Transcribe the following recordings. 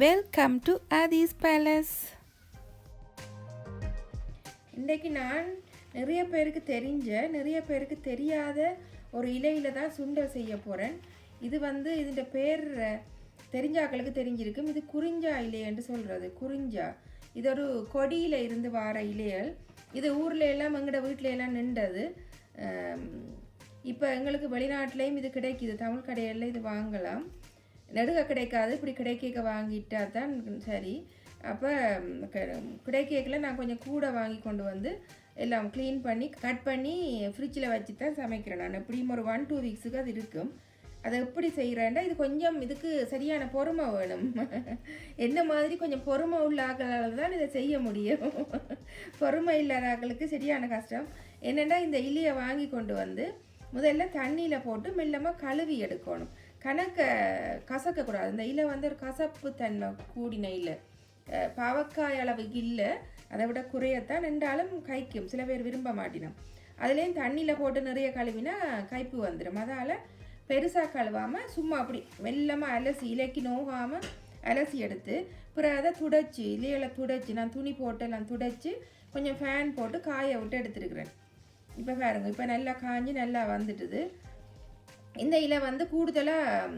Welcome to Aadhi's palace இன்றைக்கு நான் நிறைய பேருக்கு தெரிஞ்ச நிறைய பேருக்கு தெரியாத ஒரு இலையில் தான் சுண்டல் செய்ய போகிறேன் இது வந்து இதோட பேர் தெரிஞ்சாக்களுக்கு தெரிஞ்சிருக்கும். இது குறிஞ்சா இலை என்று சொல்கிறது குறிஞ்சா. இது ஒரு கொடியில் இருந்து வார இலைகள். இது ஊரில் எல்லாம் எங்களோட வீட்டில எல்லாம் நின்றது. இப்போ எங்களுக்கு வெளிநாட்டிலையும் இது கிடைக்குது. தமிழ் கடையில் இது வாங்கலாம். நெடுக கிடைக்காது இப்படி கிடைக்கேக்க வாங்கிட்டா தான் சரி. அப்போ கிடைக்கேக்கில் நான் கொஞ்சம் கூட வாங்கி கொண்டு வந்து எல்லாம் க்ளீன் பண்ணி கட் பண்ணி ஃப்ரிட்ஜில் வச்சு தான் சமைக்கிறேன் நான். எப்படியும் ஒரு ஒன் டூ வீக்ஸுக்கு அது இருக்கும். அதை எப்படி செய்கிறேன்டா இது கொஞ்சம் இதுக்கு சரியான பொறுமை வேணும். என்ன மாதிரி கொஞ்சம் பொறுமை உள்ள ஆக்களால் தான் இதை செய்ய முடியும். பொறுமை இல்லாத ஆக்களுக்கு சரியான கஷ்டம். என்னென்னா இந்த இலியை வாங்கி கொண்டு வந்து முதல்ல தண்ணியில் போட்டு மெல்லமாக கழுவி எடுக்கணும். கணக்க கசக்கக்கூடாது. இந்த இலை வந்து ஒரு கசப்பு தன்மை கூடின இலை. பாவக்காய் அளவுக்கு இல்லை. அதை விட குறையத்தான். ரெண்டாலும் கைக்கும் சில பேர் விரும்ப மாட்டினோம். அதுலேயும் தண்ணியில் போட்டு நிறைய கழுவினா கைப்பு வந்துடும் அதால் பெருசாக கழுவாமல் சும்மா அப்படி மெல்லமாக அலசி இலைக்கு நோகாமல் அலசி எடுத்து பிறகு அதை துடைச்சி இலையில துடைச்சி நான் துணி போட்டு எல்லாம் துடைச்சி கொஞ்சம் ஃபேன் போட்டு காய விட்டு எடுத்துருக்குறேன். இப்போ பாருங்க இப்போ நல்லா காஞ்சி நல்லா வந்துட்டுது. இந்த இலை வந்து கூடுதலாக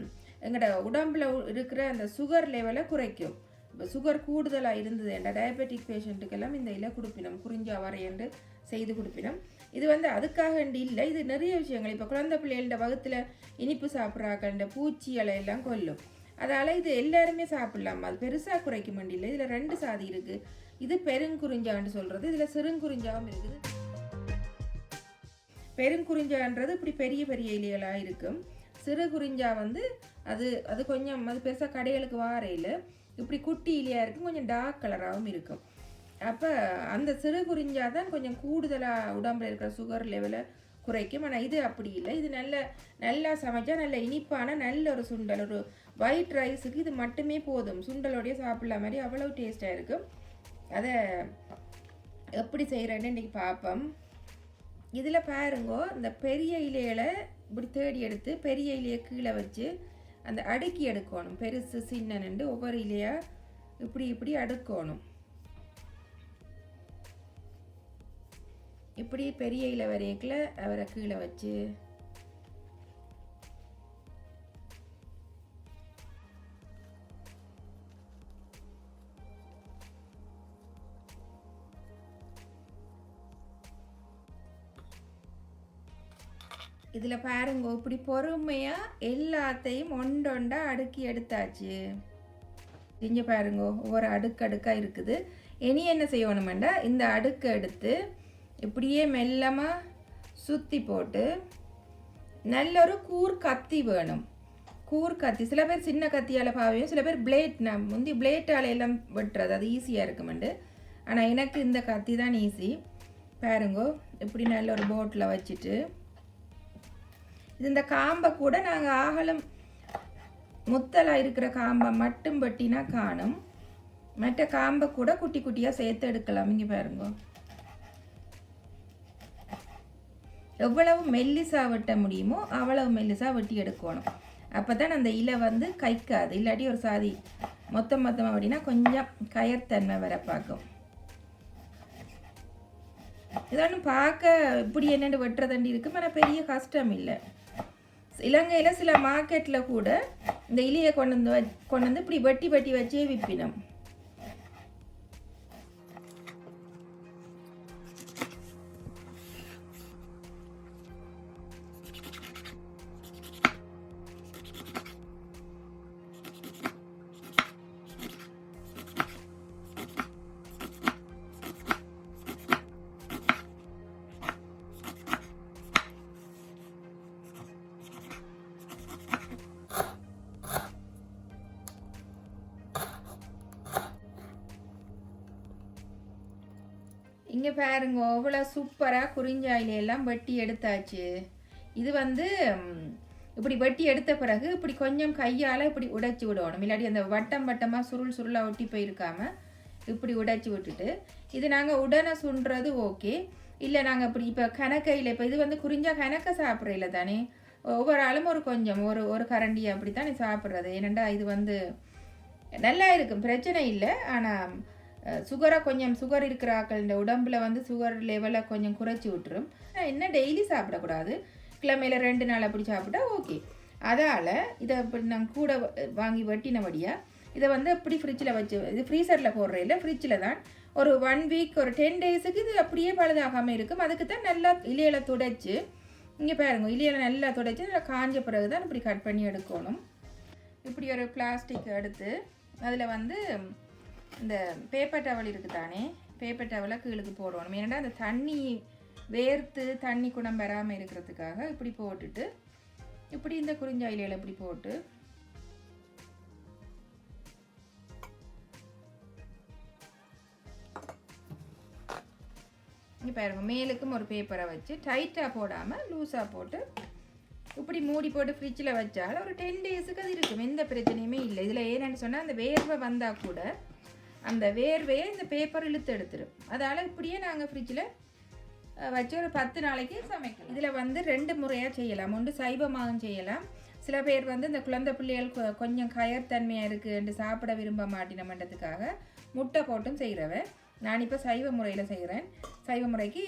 எங்களோட உடம்புல இருக்கிற அந்த சுகர் லெவலை குறைக்கும். இப்போ சுகர் கூடுதலாக இருந்தது என்ற டயபெட்டிக் பேஷண்ட்டுக்கெல்லாம் இந்த இலை கொடுப்பினோம் குறிஞ்சா வரையண்டு செய்து கொடுப்பினோம். இது வந்து அதுக்காக இல்லை இது நிறைய விஷயங்கள். இப்போ குழந்தை பிள்ளைகளோட வகுத்தில் இனிப்பு சாப்பிட்றாக்கள் பூச்சி இலையெல்லாம் கொல்லும். அதால் இது எல்லாருமே சாப்பிட்லாம். அது பெருசாக குறைக்க வேண்டியில்லை. இதில் ரெண்டு சாதி இருக்குது இது பெருங்குறிஞ்சான்னு சொல்கிறது இதில் சிறுங்குறிஞ்சாவும் இருக்குது. பெருங்குறிஞ்சான்றது இப்படி பெரிய பெரிய இலைகளாக இருக்கும். சிறு குறிஞ்சா வந்து அது அது கொஞ்சம் அது பெருசாக கடைகளுக்கு வாரையில் இப்படி குட்டி இலையாக இருக்கும் கொஞ்சம் டார்க் கலராகவும் இருக்கும். அப்போ அந்த சிறு குறிஞ்சா தான் கொஞ்சம் கூடுதலாக உடம்புல இருக்கிற சுகர் லெவலை குறைக்கும். ஆனால் இது அப்படி இல்லை. இது நல்ல நல்லா சமைச்சா நல்ல இனிப்பான நல்ல ஒரு சுண்டல் ஒரு ஒயிட் ரைஸுக்கு இது மட்டுமே போதும். சுண்டலோடைய சாப்பிடலாம் மாதிரி அவ்வளோ டேஸ்ட்டாக இருக்கும். அதை எப்படி செய்கிறேன்னு இன்றைக்கி பார்ப்போம் இதில் பாருங்கோ இந்த பெரிய இலையில இப்படி தேடி எடுத்து பெரிய இலையை கீழே வச்சு அந்த அடுக்கி எடுக்கணும். பெருசு சின்னன்னு ஒவ்வொரு இலையாக இப்படி இப்படி அடுக்கணும். இப்படி பெரிய இலை வரையக்குள்ள அவரை கீழே வச்சு இதில் பாருங்க இப்படி பொறுமையாக எல்லாத்தையும் ஒண்டொண்டா அடுக்கி எடுத்தாச்சு. இங்கே பாருங்க ஒவ்வொரு அடுக்கு அடுக்காக இருக்குது. இனி என்ன செய்யணுமெண்டா இந்த அடுக்கு எடுத்து இப்படியே மெல்லமாக சுற்றி போட்டு நல்ல ஒரு கூர் கத்தி வேணும். கூர் கத்தி சில பேர் சின்ன கத்தியால் பாவையும் சில பேர் பிளேட் நான் முந்தி பிளேட்டால் எல்லாம் வெட்டுறது அது ஈஸியாக இருக்குமெண்டு. ஆனால் எனக்கு இந்த கத்தி தான் ஈஸி பாருங்கோ இப்படி நல்ல ஒரு போட்டில் வச்சுட்டு இது இந்த காம்பை கூட நாங்கள் ஆகலம் முத்தலாக இருக்கிற காம்பை மட்டும் வெட்டினா காணும். மற்ற காம்பை கூட குட்டி குட்டியாக சேர்த்து எடுக்கலாம். இங்கே பாருங்க. எவ்வளவு மெல்லிசா வெட்ட முடியுமோ அவ்வளவு மெல்லிசாக வெட்டி எடுக்கணும். அப்போ தான் அந்த இலை வந்து கைக்காது. இல்லாட்டி ஒரு சாதி மொத்தம் மொத்தமாக அப்படின்னா கொஞ்சம் கயர்த்தன்மை வர பார்க்கும். இதொன்னும் பார்க்க இப்படி என்னென்னு வெட்டுறதண்டி இருக்குது ஆனால் பெரிய கஷ்டம் இல்லை. இலங்கையில் சில மார்க்கெட்டில் கூட இந்த இலியை கொண்டு வந்து வ- கொண்டு வந்து இப்படி வெட்டி வெட்டி வச்சே விற்பினோம் இங்கே பாருங்க அவ்வளோ சூப்பராக குறிஞ்சாயில எல்லாம் வெட்டி எடுத்தாச்சு. இது வந்து இப்படி வெட்டி எடுத்த பிறகு இப்படி கொஞ்சம் கையால் இப்படி உடைச்சி விடணும். இல்லாட்டி அந்த வட்டம் வட்டமாக சுருள் சுருளாக ஒட்டி போயிருக்காம இப்படி உடைச்சி விட்டுட்டு இது நாங்கள் உடனே சுண்டுறது ஓகே. இல்லை நாங்கள் இப்படி இப்போ கணக்கையில் இப்போ இது வந்து குறிஞ்சா கணக்க சாப்பிட்றதில்ல தானே? ஒவ்வொரு ஆளும் ஒரு கொஞ்சம் ஒரு ஒரு கரண்டி அப்படி தானே சாப்பிட்றது. ஏனண்டா இது வந்து நல்லா இருக்கும் பிரச்சனை இல்லை. ஆனால் சுகரை கொஞ்சம் சுகர் இருக்கிற ஆக்கள் இந்த உடம்புல வந்து சுகர் லெவலை கொஞ்சம் குறைச்சி விட்டுரும். என்ன டெய்லி சாப்பிடக்கூடாது. கிழமையில் ரெண்டு நாள் அப்படி சாப்பிட்டா ஓகே அதால் இதை இப்படி நான் கூட வாங்கி வெட்டினபடியாக இதை வந்து அப்படி ஃப்ரிட்ஜில் வச்சு இது ஃப்ரீசரில் போடுற இல்லை ஃப்ரிட்ஜில் தான் ஒரு ஒன் வீக் ஒரு டென் டேஸுக்கு இது அப்படியே பழுதாகாமல் இருக்கும். அதுக்கு தான் நல்லா இலையில துடைச்சி இங்கே பாருங்க இலையில நல்லா துடைச்சி நல்லா காஞ்ச பிறகு தான் இப்படி கட் பண்ணி எடுக்கணும். இப்படி ஒரு பிளாஸ்டிக் எடுத்து அதில் வந்து இந்த பேப்பர் டவல் இருக்குது தானே? பேப்பர் டவலை கீழுக்கு போடணும். ஏன்னா அந்த தண்ணி வேர்த்து தண்ணி குணம் வராமல் இருக்கிறதுக்காக இப்படி போட்டுட்டு இப்படி இந்த குறிஞ்சாயில இப்படி போட்டு இங்கே பாருங்க மேலுக்கும் ஒரு பேப்பரை வச்சு டைட்டாக போடாமல் லூஸாக போட்டு இப்படி மூடி போட்டு ஃப்ரிட்ஜில் வச்சாலும் ஒரு டென் டேஸுக்கு அது இருக்கும். எந்த பிரச்சனையுமே இல்லை. இதில் ஏன்னு சொன்னால் அந்த வேர்வை வந்தால் கூட அந்த வேர்வையை இந்த பேப்பர் இழுத்து எடுத்துடும் அதால் இப்படியே நாங்கள் ஃப்ரிட்ஜில் வச்சு ஒரு பத்து நாளைக்கு சமைக்கலாம். இதில் வந்து ரெண்டு முறையாக செய்யலாம். ஒன்று சைவமாகவும் செய்யலாம். சில பேர் வந்து இந்த குழந்தை பிள்ளைகள் கொ- கொஞ்சம் கயர்த்தன்மையாக இருக்குன்னு சாப்பிட விரும்ப மாட்டினமன்றதுக்காக முட்டை போட்டும் செய்கிறவன் நான் இப்போ சைவ முறையில் செய்கிறேன் சைவ முறைக்கு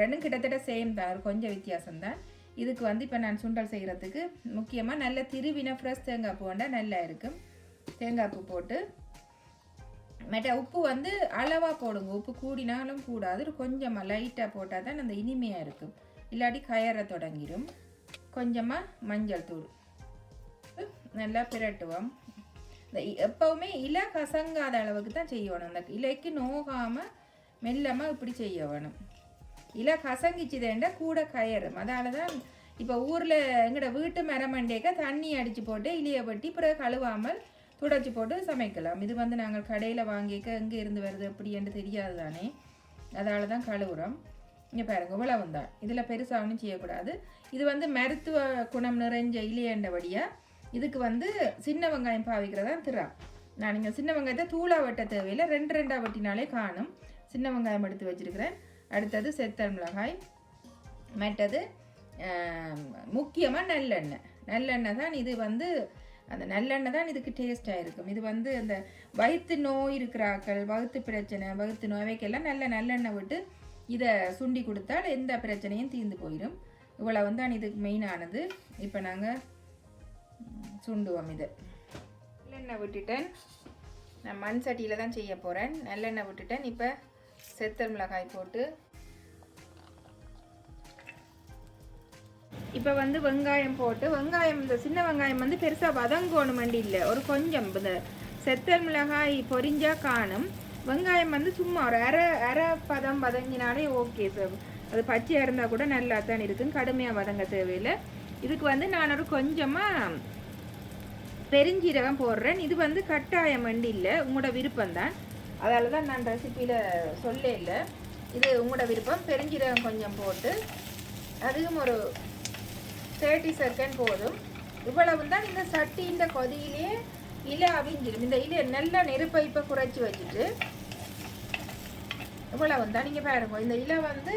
ரெண்டும் கிட்டத்தட்ட சேம் தான். கொஞ்சம் வித்தியாசம்தான். இதுக்கு வந்து இப்போ நான் சுண்டல் செய்கிறதுக்கு முக்கியமாக நல்ல திருவின ஃப்ரெஷ் தேங்காய் பூ வேண்டாம் நல்லா இருக்கும். தேங்காய் பூ போட்டு மற்ற உப்பு வந்து அளவாக போடுங்க. உப்பு கூடினாலும் கூடாது. கொஞ்சமாக லைட்டாக போட்டால் தான் அந்த இனிமையாக இருக்கும். இல்லாட்டி கயற தொடங்கிடும் கொஞ்சமாக மஞ்சள் தூள். நல்லா பிரட்டுவோம். இந்த எப்போவுமே இலை கசங்காத அளவுக்கு தான் செய்யணும். அந்த இலைக்கு நோகாமல் மெல்லமாக இப்படி செய்ய வேணும் இலை கசங்கிச்சுதேண்டா கூட கயறும். அதால தான் இப்போ ஊரில் எங்கட வீட்டு மரமண்டேக்க தண்ணி அடித்து போட்டு இலையை வெட்டி பிறகு கழுவாமல் துடைச்சி போட்டு சமைக்கலாம். இது வந்து நாங்கள் கடையில் வாங்கிக்க எங்கே இருந்து வருது எப்படி என்று தெரியாது தானே. அதால தான் கழுவுறோம். இங்கே பாருங்க இவ்வளவு தான் இதில் பெருசாக ஒன்றும் செய்யக்கூடாது. இது வந்து மருத்துவ குணம் நிறைஞ்ச இலையண்டபடியாக இதுக்கு வந்து சின்ன வெங்காயம் பாவிக்கிறதா திறா. நான் நீங்கள் சின்ன வெங்காயத்தை தூளா வெட்ட தேவையில்லை. ரெண்டு ரெண்டாக வெட்டினாலே காணும். சின்ன வெங்காயம் எடுத்து வச்சிருக்கிறேன். அடுத்தது செத்தல் மிளகாய். மற்றது முக்கியமாக நல்லெண்ணெய். நல்லெண்ணெய் தான் இது வந்து அந்த நல்லெண்ணெய் தான் இதுக்கு டேஸ்ட்டாக இருக்கும். இது வந்து அந்த வயிற்று நோய் இருக்கிறாக்கள் வகுத்து பிரச்சனை வகுத்து நோய்க்கெல்லாம் நல்ல நல்லெண்ணெய் விட்டு இதை சுண்டி கொடுத்தால் எந்த பிரச்சனையும் தீர்ந்து போயிடும் இவ்வளோ வந்து இதுக்கு மெயினானது இப்போ நாங்கள் சுண்டுவோம் இது. நல்லெண்ணெய் விட்டுட்டேன். நான் மண் சட்டியில் தான் செய்ய போகிறேன் நல்லெண்ணெய் விட்டுட்டேன். இப்போ செத்தல் மிளகாய் போட்டு இப்போ வந்து வெங்காயம் போட்டு வெங்காயம் இந்த சின்ன வெங்காயம் வந்து பெருசாக வதங்கணும் வண்டி இல்லை ஒரு கொஞ்சம் இந்த செத்தல் மிளகாய் பொரிஞ்சா காணும். வெங்காயம் வந்து சும்மா ஒரு அரை அரை பதம் வதங்கினாலே ஓகே சார் அது பச்சையாக இருந்தால் கூட நல்லா தான் இருக்கும் கடுமையாக வதங்க தேவையில்லை. இதுக்கு வந்து நான் ஒரு கொஞ்சமாக பெருஞ்சீரகம் போடுறேன். இது வந்து கட்டாயம் வண்டி இல்லை உங்களோட விருப்பம் தான். அதால தான் நான் ரெசிப்பியில் சொல்ல இல்லை இது உங்களோட விருப்பம். பெருஞ்சீரகம் கொஞ்சம் போட்டு அதுவும் ஒரு தேர்ட்டி செகண்ட் போதும். இவ்வளவு தான் இந்த சட்டி இந்த கொதியிலே இலை அவிஞ்சிடும். இந்த இலை நல்லா நெருப்பை இப்போ குறைச்சி வச்சுட்டு இவ்வளவு தான் நீங்கள் பாருங்க இந்த இலை வந்து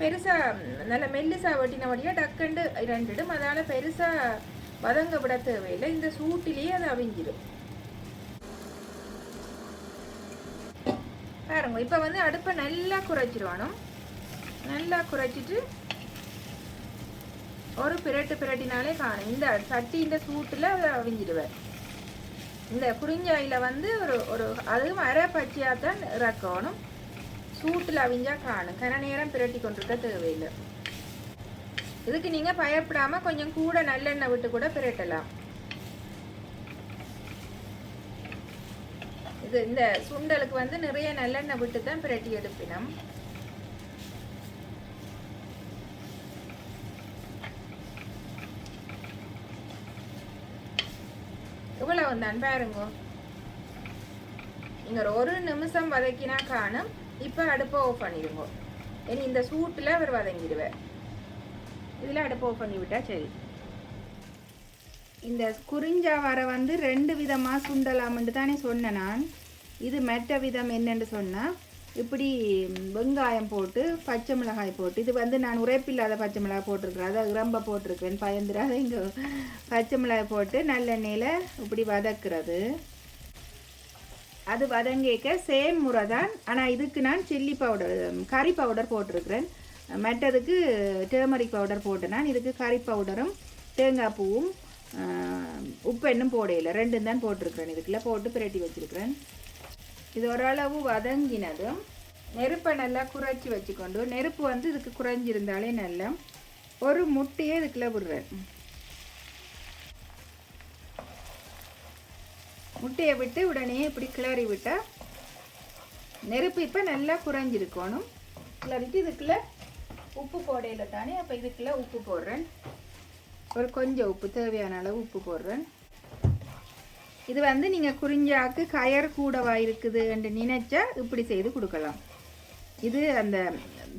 பெருசாக நல்ல மெல்லிசா வெட்டினபடியாக டக்குண்டு இரண்டிடும் அதனால் பெருசாக வதங்க விட தேவையில்லை. இந்த சூட்டிலேயே அது அவிஞ்சிடும். பாருங்க இப்போ வந்து அடுப்பை நல்லா குறைச்சிருவானும் நல்லா குறைச்சிட்டு ஒரு பிரட்டு பிரட்டினாலே காணும். இந்த சட்டி இந்த சூட்டில் அவிஞ்சிடுவேன் இந்த குறிஞ்சாயில் வந்து ஒரு ஒரு அதுவும் அரை பச்சையாக தான் இறக்கணும். சூட்டில் அவிஞ்சா காணும். கன நேரம் பிரட்டி கொண்டிருக்க தேவையில்லை. இதுக்கு நீங்கள் பயப்படாமல் கொஞ்சம் கூட நல்லெண்ணெய் விட்டு கூட பிரட்டலாம். இது இந்த சுண்டலுக்கு வந்து நிறைய நல்லெண்ணெய் விட்டு தான் பிரட்டி எடுப்பினோம். இவ்வளவு வந்தான் பாருங்க நீங்கள் ஒரு நிமிஷம் வதக்கினா காணும். இப்போ அடுப்பை ஆஃப் பண்ணிடுங்க. இனி இந்த சூட்டில் அவர் வதங்கிடுவேன் இதில் அடுப்பை ஆஃப் பண்ணி விட்டா சரி. இந்த குறிஞ்சா வர வந்து ரெண்டு விதமாக சுண்டலாம்னு தானே சொன்னேன் நான். இது மெட்ட விதம் என்னென்னு சொன்னால் இப்படி வெங்காயம் போட்டு பச்சை மிளகாய் போட்டு இது வந்து நான் உரைப்பில்லாத பச்சை மிளகாய் போட்டிருக்கிறேன். அதை ரொம்ப போட்டிருக்கேன் பயந்துடாத இங்கே பச்சை மிளகாய் போட்டு நல்லெண்ணெயில் இப்படி வதக்குறது. அது வதங்கிக்க சேம் முறை தான். ஆனால் இதுக்கு நான் சில்லி பவுடர் கறி பவுடர் போட்டிருக்கிறேன். மற்றதுக்கு டேர்மரிக் பவுடர் போட்டேன் நான் இதுக்கு கறி பவுடரும் தேங்காய் பூவும் உப்பு எண்ணும் போடையில ரெண்டும் தான் போட்டிருக்கிறேன். இதுக்குள்ளே போட்டு பிரட்டி வச்சிருக்கிறேன். இது ஓரளவு வதங்கினதும் நெருப்பை நல்லா குறைச்சி வச்சுக்கொண்டு நெருப்பு வந்து இதுக்கு குறைஞ்சிருந்தாலே நல்லா ஒரு முட்டையே இதுக்குள்ள விடுறேன். முட்டையை விட்டு உடனே இப்படி கிளறி விட்டால் நெருப்பு இப்போ நல்லா குறைஞ்சிருக்கணும். கிளறிட்டு இதுக்குள்ள உப்பு போடையில் தானே அப்போ இதுக்குள்ள உப்பு போடுறேன். ஒரு கொஞ்சம் உப்பு தேவையான அளவு உப்பு போடுறேன். இது வந்து நீங்கள் குறிஞ்சாக்கு கயர் கூடவா இருக்குது என்று நினைச்சா இப்படி செய்து கொடுக்கலாம். இது அந்த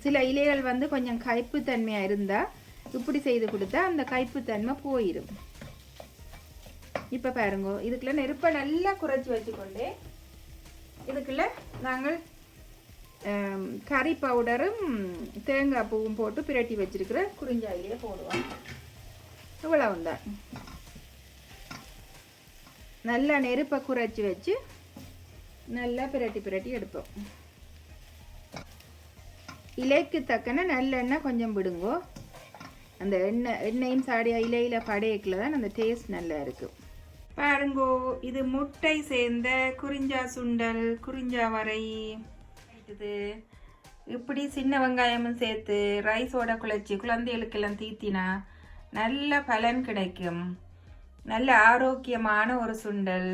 சில இலைகள் வந்து கொஞ்சம் கைப்புத்தன்மையாக இருந்தால் இப்படி செய்து கொடுத்தா அந்த கைப்புத்தன்மை போயிடும் இப்போ பாருங்க இதுக்குள்ள நெருப்பை நல்லா குறைச்சி வச்சுக்கொண்டு இதுக்குள்ள நாங்கள் கறி பவுடரும் தேங்காய் பூவும் போட்டு பிரட்டி வச்சிருக்கிற குறிஞ்சாயிலே போடுவோம். இவ்வளவுதான். நல்லா நெருப்பை குறைச்சி வச்சு நல்லா பிரட்டி பிரட்டி எடுப்போம். இலைக்கு தக்கன நல்லெண்ணெய் கொஞ்சம் விடுங்கோ. அந்த எண்ணெய் எண்ணெயும் சாடியா இலையில் படையக்கில் தான் அந்த டேஸ்ட் நல்லா இருக்கும் பாருங்கோ இது முட்டை சேர்ந்த குறிஞ்சா சுண்டல் குறிஞ்சா வரை இது இப்படி சின்ன வெங்காயமும் சேர்த்து ரைஸோட குழச்சி குழந்தைகளுக்கெல்லாம் தீத்தினா நல்ல பலன் கிடைக்கும். நல்ல ஆரோக்கியமான ஒரு சுண்டல்.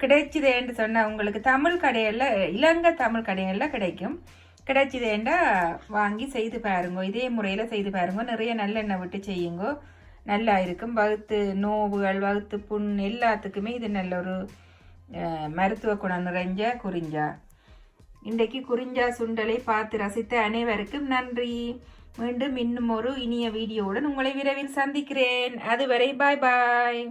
கிடைச்சிதேன்னு சொன்ன உங்களுக்கு தமிழ் கடையில் இலங்கை தமிழ் கடையில் கிடைக்கும். கிடைச்சதேண்டா வாங்கி செய்து பாருங்க இதே முறையில் செய்து பாருங்க. நிறைய நல்லெண்ணெய் விட்டு செய்யுங்க. நல்லா இருக்கும். வகுத்து நோவுகள் வகுத்து புண் எல்லாத்துக்குமே இது நல்ல ஒரு மருத்துவ குணம் நிறைஞ்ச குறிஞ்சா. இன்றைக்கு குறிஞ்சா சுண்டலை பார்த்து ரசித்த அனைவருக்கும் நன்றி. மீண்டும் இன்னும் ஒரு இனிய வீடியோவுடன் உங்களை விரைவில் சந்திக்கிறேன். அதுவரை பாய் பாய்